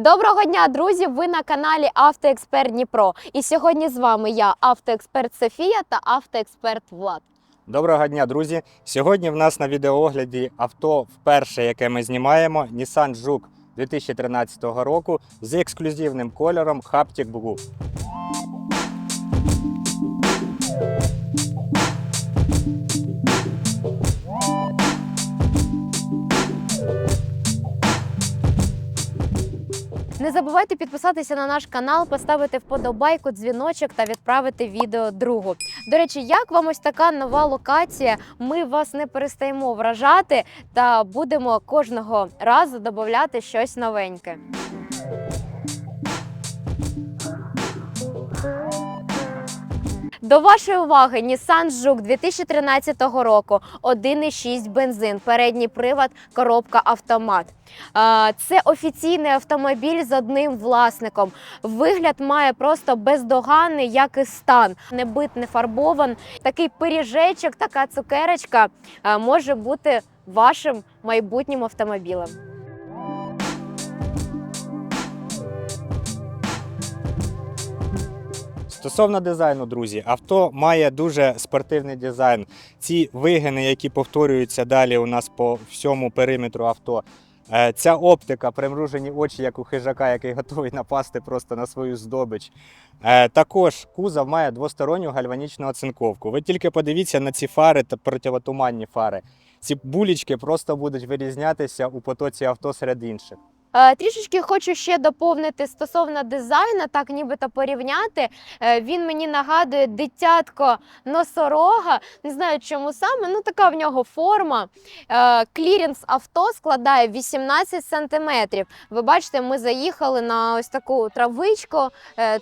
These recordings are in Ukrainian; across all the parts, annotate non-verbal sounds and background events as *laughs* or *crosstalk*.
Доброго дня, друзі! Ви на каналі Автоексперт Дніпро. І сьогодні з вами я, автоексперт Софія та автоексперт Влад. Доброго дня, друзі! Сьогодні в нас на відеоогляді авто вперше, яке ми знімаємо, Nissan Juke 2013 року з ексклюзивним кольором Haptic Blue. Не забувайте підписатися на наш канал, поставити вподобайку, дзвіночок та відправити відео другу. До речі, як вам ось така нова локація? Ми вас не перестаємо вражати та будемо кожного разу додати щось новеньке. До вашої уваги Nissan Juke 2013 року 1,6 бензин, передній привод, коробка автомат. Це офіційний автомобіль з одним власником. Вигляд має просто бездоганний, як і стан. Не бит, не фарбован. Такий пиріжечок, така цукерочка може бути вашим майбутнім автомобілем. Стосовно дизайну, друзі, авто має дуже спортивний дизайн. Ці вигини, які повторюються далі у нас по всьому периметру авто. Е, Ця оптика, примружені очі, як у хижака, який *laughs* готовий напасти просто на свою здобич. Е, Також кузов має двосторонню гальванічну оцинковку. Ви тільки подивіться на ці фари та противотуманні фари. Ці булічки просто будуть вирізнятися у потоці авто серед інших. Е, Трішечки хочу ще доповнити стосовно дизайну, так нібито порівняти. Е, Він мені нагадує дитятко носорога. Не знаю, чому саме. Ну така в нього форма. Е, Клірінс авто складає 18 сантиметрів. Ви бачите, ми заїхали на ось таку травичку.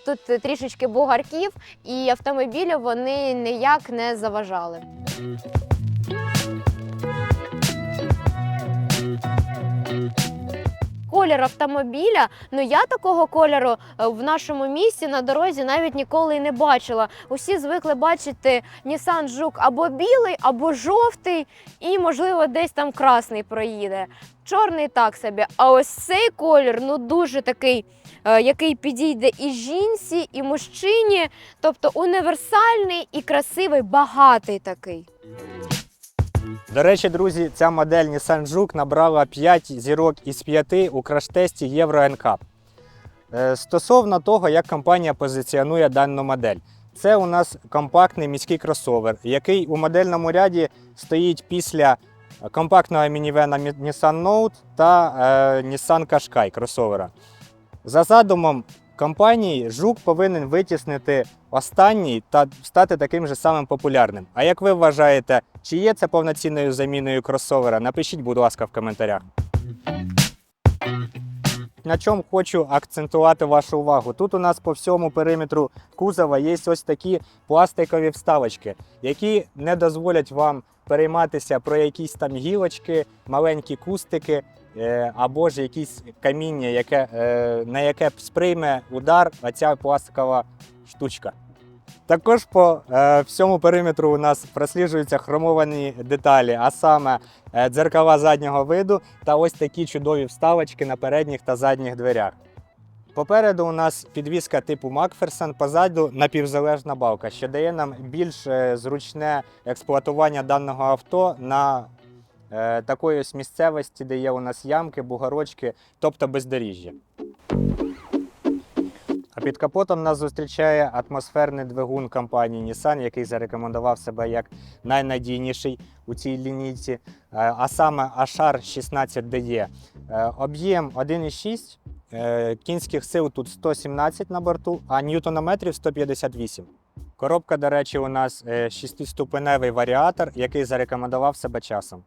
Тут трішечки бугарків, і автомобілю вони ніяк не заважали. Колір автомобіля, ну я такого кольору е, в нашому місті на дорозі навіть ніколи і не бачила. Усі звикли бачити Nissan Juke або білий, або жовтий, і, можливо, десь там красний проїде. Чорний так собі. А ось цей колір ну дуже такий, е, який підійде і жінці, і мужчині. Тобто універсальний і красивий, багатий такий. До речі, друзі, ця модель Nissan Juke набрала 5 зірок із 5 у краш-тесті Євро NCAP. Е, Стосовно того, як компанія позиціонує дану модель. Це у нас компактний міський кросовер, який у модельному ряді стоїть після компактного мінівена Nissan Note та е, Nissan Qashqai кросовера. За задумом компанії, Жук повинен витіснити останній та стати таким же самим популярним. А як ви вважаєте, чи є це повноцінною заміною кросовера? Напишіть, будь ласка, в коментарях. На чому хочу акцентувати вашу увагу. Тут у нас по всьому периметру кузова є ось такі пластикові вставочки, які не дозволять вам перейматися про якісь там гілочки, маленькі кустики або ж якісь каміння, яке, е, на яке сприйме удар оця пластикова штучка. Також по е, всьому периметру у нас просліджуються хромовані деталі, а саме е, дзеркала заднього виду та ось такі чудові вставочки на передніх та задніх дверях. Попереду у нас підвіска типу Макферсон, позаду напівзалежна балка, що дає нам більш е, зручне експлуатування даного авто на е, такої ось місцевості, де є у нас ямки, бугорочки, тобто бездоріжжя. А під капотом нас зустрічає атмосферний двигун компанії Nissan, який зарекомендував себе як найнадійніший у цій лінійці, е, а саме HR 16 DE. Е, Об'єм 1,6, е, кінських сил тут 117 на борту, а ньютонометрів 158. Коробка, до речі, у нас е, шестиступеневий варіатор, який зарекомендував себе часом.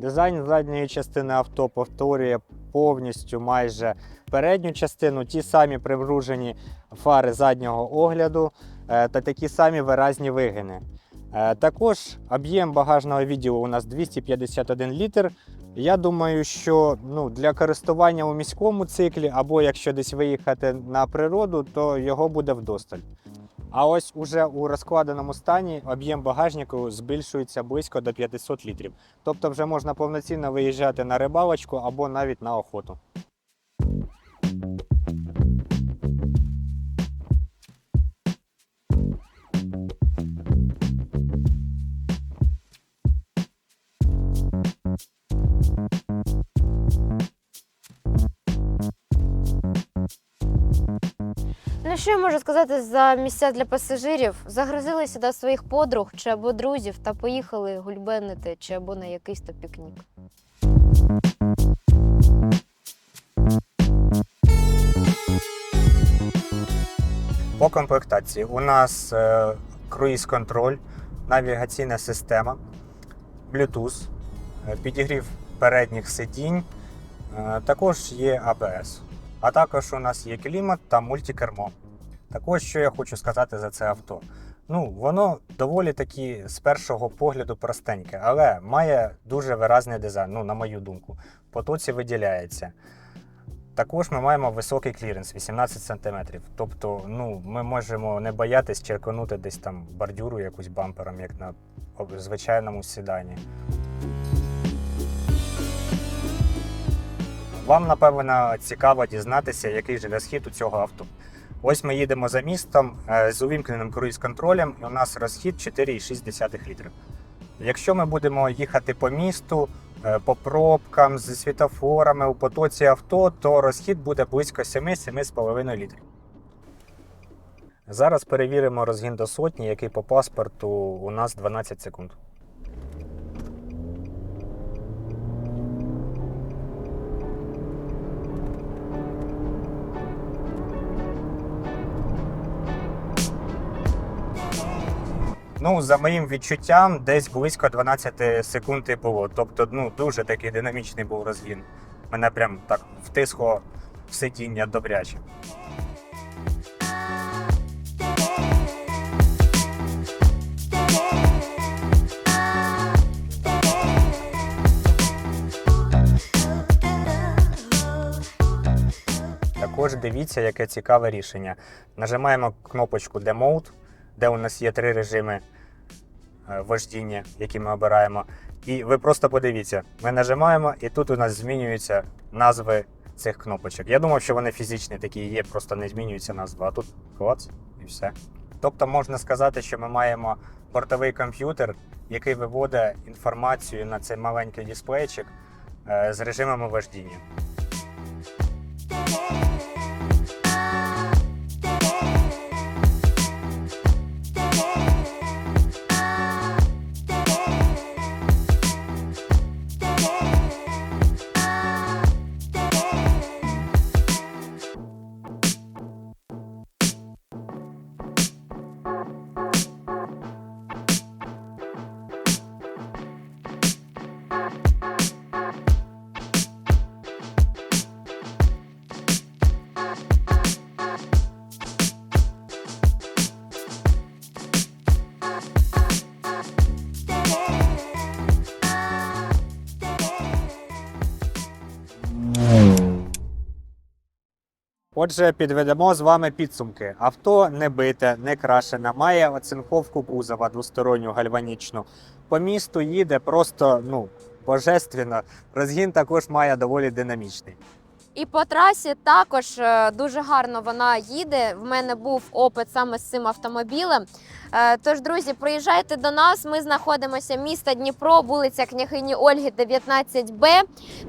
Дизайн задньої частини авто повторює повністю майже передню частину, ті самі примружені фари заднього огляду е, та такі самі виразні вигини. Е, Також об'єм багажного відділу у нас 251 літр. Я думаю, що ну, для користування у міському циклі, або якщо десь виїхати на природу, то його буде вдосталь. А ось уже у розкладеному стані об'єм багажнику збільшується близько до 500 літрів. Тобто вже можна повноцінно виїжджати на рибалочку або навіть на охоту. Що я можу сказати за місця для пасажирів? Загрузилися до своїх подруг чи або друзів та поїхали гульбенити чи або на якийсь то пікнік. По комплектації у нас е, круїз-контроль, навігаційна система, Bluetooth, е, підігрів передніх сидінь, е, також є ABS. А також у нас є клімат та мультикермо. Також що я хочу сказати за це авто. Ну, воно доволі таки з першого погляду простеньке, але має дуже виразний дизайн, ну, на мою думку. Потоці виділяється. Також ми маємо високий кліренс 18 см. Тобто, ну, ми можемо не боятись черканути десь там бордюру якусь бампером, як на звичайному седані. Вам, напевно, цікаво дізнатися, який же розхід у цього авто. Ось ми їдемо за містом е, з увімкненим круїз-контролем, і у нас розхід 4,6 літрів. Якщо ми будемо їхати по місту, е, по пробкам, зі світофорами у потоці авто, то розхід буде близько 7-7,5 літрів. Зараз перевіримо розгін до сотні, який по паспорту у нас 12 секунд. Ну, за моїм відчуттям, десь близько 12 секунд і було. Тобто, ну, дуже такий динамічний був розгін. Мене прям так втисло в сидіння добряче. Також дивіться, яке цікаве рішення. Нажимаємо кнопочку Demote, де у нас є три режими е, вождіння, які ми обираємо. І ви просто подивіться, ми нажимаємо, і тут у нас змінюються назви цих кнопочок. Я думав, що вони фізичні такі є, просто не змінюються назва. А тут клац і все. Тобто можна сказати, що ми маємо бортовий комп'ютер, який виводить інформацію на цей маленький дисплейчик е, з режимами вождіння. Отже, підведемо з вами підсумки. Авто не бите, не крашене, має оцинковку кузова двосторонню гальванічну. По місту їде просто ну, божественно. Розгін також має доволі динамічний. І по трасі також е, дуже гарно вона їде. В мене був опит саме з цим автомобілем. Е, Тож, друзі, приїжджайте до нас. Ми знаходимося місто Дніпро, вулиця княгині Ольги, 19Б.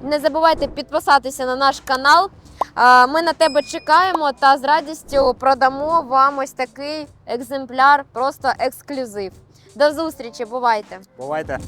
Не забувайте підписатися на наш канал. Ми на тебе чекаємо та з радістю продамо вам ось такий екземпляр, просто ексклюзив. До зустрічі, бувайте! Бувайте!